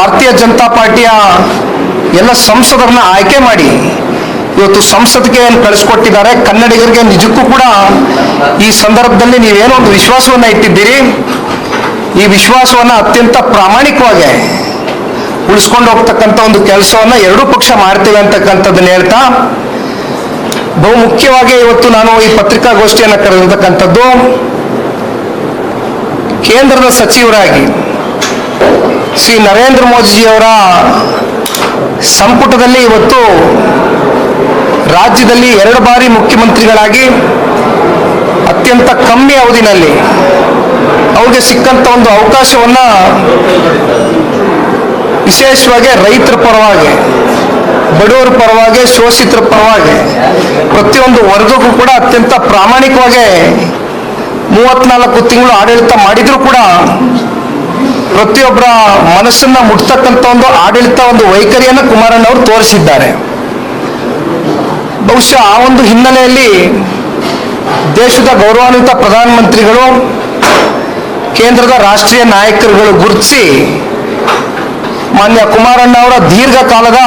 ಭಾರತೀಯ ಜನತಾ ಪಾರ್ಟಿಯ ಎಲ್ಲ ಸಂಸದರನ್ನ ಆಯ್ಕೆ ಮಾಡಿ ಇವತ್ತು ಸಂಸತ್ಗೆ ಏನು ಕಳಿಸ್ಕೊಟ್ಟಿದ್ದಾರೆ, ಕನ್ನಡಿಗರಿಗೆ ನಿಜಕ್ಕೂ ಕೂಡ ಈ ಸಂದರ್ಭದಲ್ಲಿ ನೀವೇನೋ ಒಂದು ವಿಶ್ವಾಸವನ್ನು ಇಟ್ಟಿದ್ದೀರಿ. ಈ ವಿಶ್ವಾಸವನ್ನು ಅತ್ಯಂತ ಪ್ರಾಮಾಣಿಕವಾಗಿ ಉಳಿಸ್ಕೊಂಡು ಹೋಗ್ತಕ್ಕಂಥ ಒಂದು ಕೆಲಸವನ್ನು ಎರಡೂ ಪಕ್ಷ ಮಾಡ್ತೇವೆ ಅಂತಕ್ಕಂಥದ್ದನ್ನ ಹೇಳ್ತಾ, ಬಹು ಮುಖ್ಯವಾಗಿ ಇವತ್ತು ನಾನು ಈ ಪತ್ರಿಕಾಗೋಷ್ಠಿಯನ್ನು ಕರೆದಿರ್ತಕ್ಕಂಥದ್ದು, ಕೇಂದ್ರದ ಸಚಿವರಾಗಿ ಶ್ರೀ ನರೇಂದ್ರ ಮೋದಿಜಿಯವರ ಸಂಪುಟದಲ್ಲಿ ಇವತ್ತು ರಾಜ್ಯದಲ್ಲಿ ಎರಡು ಬಾರಿ ಮುಖ್ಯಮಂತ್ರಿಗಳಾಗಿ ಅತ್ಯಂತ ಕಮ್ಮಿ ಅವಧಿನಲ್ಲಿ ಅವ್ರಿಗೆ ಸಿಕ್ಕಂಥ ಒಂದು ಅವಕಾಶವನ್ನು ವಿಶೇಷವಾಗಿ ರೈತರ ಪರವಾಗಿ, ಬಡವರ ಪರವಾಗಿ, ಶೋಷಿತರ ಪರವಾಗಿ ಪ್ರತಿಯೊಂದು ವರ್ಗಕ್ಕೂ ಕೂಡ ಅತ್ಯಂತ ಪ್ರಾಮಾಣಿಕವಾಗಿ ಮೂವತ್ನಾಲ್ಕು ತಿಂಗಳು ಆಡಳಿತ ಮಾಡಿದ್ರು ಕೂಡ ಪ್ರತಿಯೊಬ್ಬರ ಮನಸ್ಸನ್ನ ಮುಟ್ತಕ್ಕಂಥ ಒಂದು ಆಡಳಿತ, ಒಂದು ವೈಖರಿಯನ್ನು ಕುಮಾರಣ್ಣವರು ತೋರಿಸಿದ್ದಾರೆ. ಬಹುಶಃ ಆ ಒಂದು ಹಿನ್ನೆಲೆಯಲ್ಲಿ ದೇಶದ ಗೌರವಾನ್ವಿತ ಪ್ರಧಾನಮಂತ್ರಿಗಳು, ಕೇಂದ್ರದ ರಾಷ್ಟ್ರೀಯ ನಾಯಕರುಗಳು ಗುರುತಿಸಿ ಮಾನ್ಯ ಕುಮಾರಣ್ಣ ಅವರ ದೀರ್ಘಕಾಲದ